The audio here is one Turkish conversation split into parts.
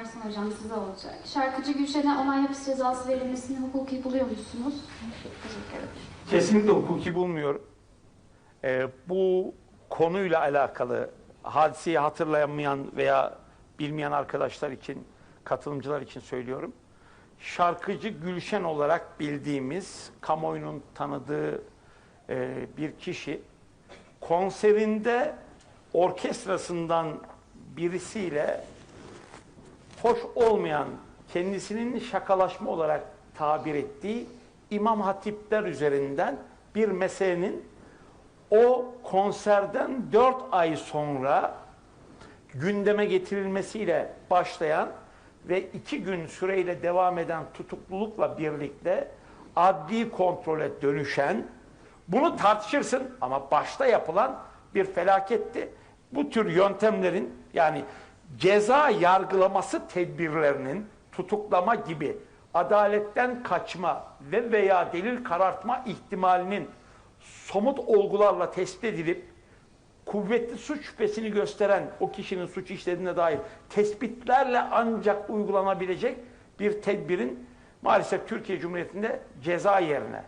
Ersin Hocam size olacak. Şarkıcı Gülşen'e onay hapis cezası verilmesini hukuki buluyor musunuz? Teşekkür ederim. Kesinlikle hukuki bulmuyorum. Ee, bu konuyla alakalı hadiseyi hatırlayamayan veya bilmeyen arkadaşlar için, katılımcılar için söylüyorum. Şarkıcı Gülşen olarak bildiğimiz, kamuoyunun tanıdığı e, bir kişi konserinde orkestrasından birisiyle hoş olmayan, kendisinin şakalaşma olarak tabir ettiği İmam Hatipler üzerinden bir meselenin o konserden 4 ay sonra gündeme getirilmesiyle başlayan ve iki gün süreyle devam eden tutuklulukla birlikte adli kontrole dönüşen bunu tartışırsın ama başta yapılan bir felaketti. Bu tür yöntemlerin yani ceza yargılaması tedbirlerinin tutuklama gibi adaletten kaçma ve veya delil karartma ihtimalinin somut olgularla tespit edilip kuvvetli suç şüphesini gösteren o kişinin suç işlediğine dair tespitlerle ancak uygulanabilecek bir tedbirin maalesef Türkiye Cumhuriyeti'nde ceza yerine,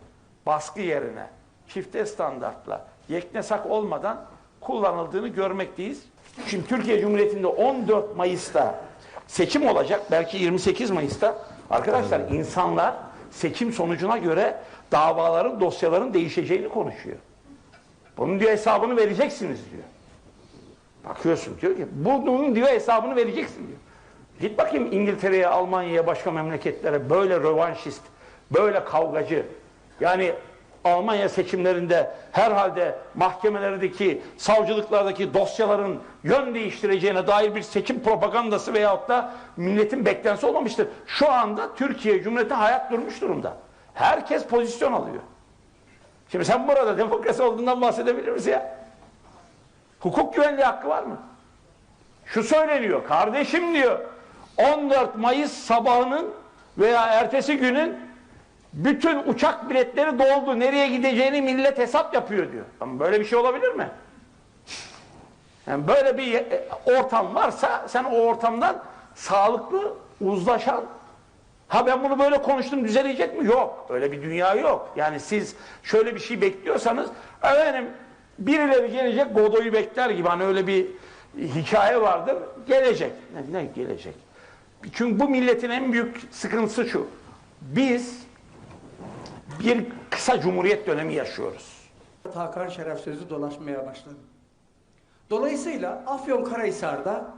baskı yerine, çifte standartla, yeknesak olmadan kullanıldığını görmekteyiz. Şimdi Türkiye Cumhuriyeti'nde 14 Mayıs'ta seçim olacak, belki 28 Mayıs'ta. Arkadaşlar insanlar seçim sonucuna göre davaların, dosyaların değişeceğini konuşuyor. Bunun diyor hesabını vereceksiniz diyor. Bakıyorsun diyor ki bunun diyor hesabını vereceksin diyor. Git bakayım İngiltere'ye, Almanya'ya, başka memleketlere böyle rövanşist, böyle kavgacı. Yani Almanya seçimlerinde herhalde mahkemelerdeki, savcılıklardaki dosyaların yön değiştireceğine dair bir seçim propagandası veyahut da milletin beklentisi olmamıştır. Şu anda Türkiye Cumhuriyeti hayat durmuş durumda. Herkes pozisyon alıyor. Şimdi sen burada demokrasi olduğundan bahsedebilir misin ya? Hukuk güvenliği hakkı var mı? Şu söyleniyor, kardeşim diyor, 14 Mayıs sabahının veya ertesi günün bütün uçak biletleri doldu, nereye gideceğini millet hesap yapıyor diyor. Ama böyle bir şey olabilir mi? Yani böyle bir e, ortam varsa sen o ortamdan sağlıklı, uzlaşan Ha ben bunu böyle konuştum düzelecek mi? Yok. Öyle bir dünya yok. Yani siz şöyle bir şey bekliyorsanız efendim birileri gelecek Godoy'u bekler gibi hani öyle bir hikaye vardır. Gelecek. Ne, ne gelecek? Çünkü bu milletin en büyük sıkıntısı şu. Biz bir kısa cumhuriyet dönemi yaşıyoruz. Hakan Şeref sözü dolaşmaya başladı. Dolayısıyla Afyonkarahisar'da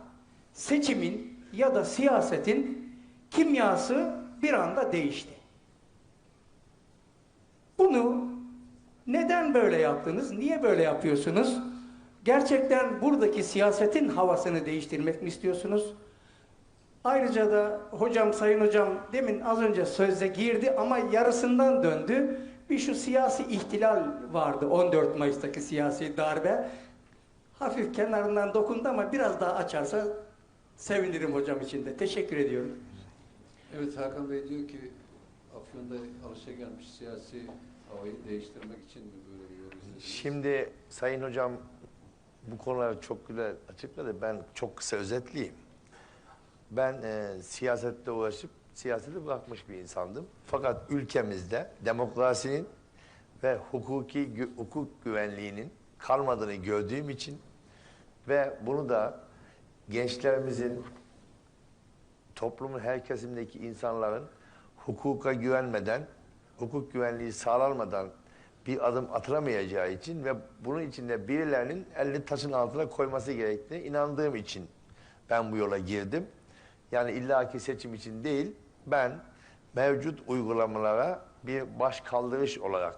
seçimin ya da siyasetin kimyası bir anda değişti. Bunu neden böyle yaptınız? Niye böyle yapıyorsunuz? Gerçekten buradaki siyasetin havasını değiştirmek mi istiyorsunuz? Ayrıca da hocam, sayın hocam demin az önce sözde girdi ama yarısından döndü. Bir şu siyasi ihtilal vardı 14 Mayıs'taki siyasi darbe. Hafif kenarından dokundu ama biraz daha açarsa sevinirim hocam için de. Teşekkür ediyorum. Evet Hakan Bey diyor ki Afyon'da alışagelmiş siyasi havayı değiştirmek için mi böyle bir yol? Şimdi Sayın Hocam bu konuları çok güzel açıkladı. Ben çok kısa özetleyeyim. Ben e, siyasette uğraşıp siyaseti bırakmış bir insandım. Fakat ülkemizde demokrasinin ve hukuki gü- hukuk güvenliğinin kalmadığını gördüğüm için ve bunu da gençlerimizin toplumun her kesimindeki insanların hukuka güvenmeden, hukuk güvenliği sağlanmadan bir adım atılamayacağı için ve bunun içinde birilerinin elini taşın altına koyması gerektiğine inandığım için ben bu yola girdim. Yani illaki seçim için değil, ben mevcut uygulamalara bir baş kaldırış olarak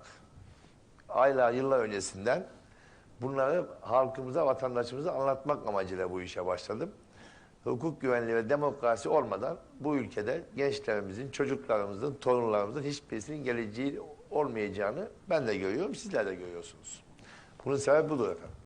aylar, yıllar öncesinden bunları halkımıza, vatandaşımıza anlatmak amacıyla bu işe başladım. Hukuk güvenliği ve demokrasi olmadan bu ülkede gençlerimizin, çocuklarımızın, torunlarımızın hiçbirisinin geleceği olmayacağını ben de görüyorum, sizler de görüyorsunuz. Bunun sebebi budur efendim.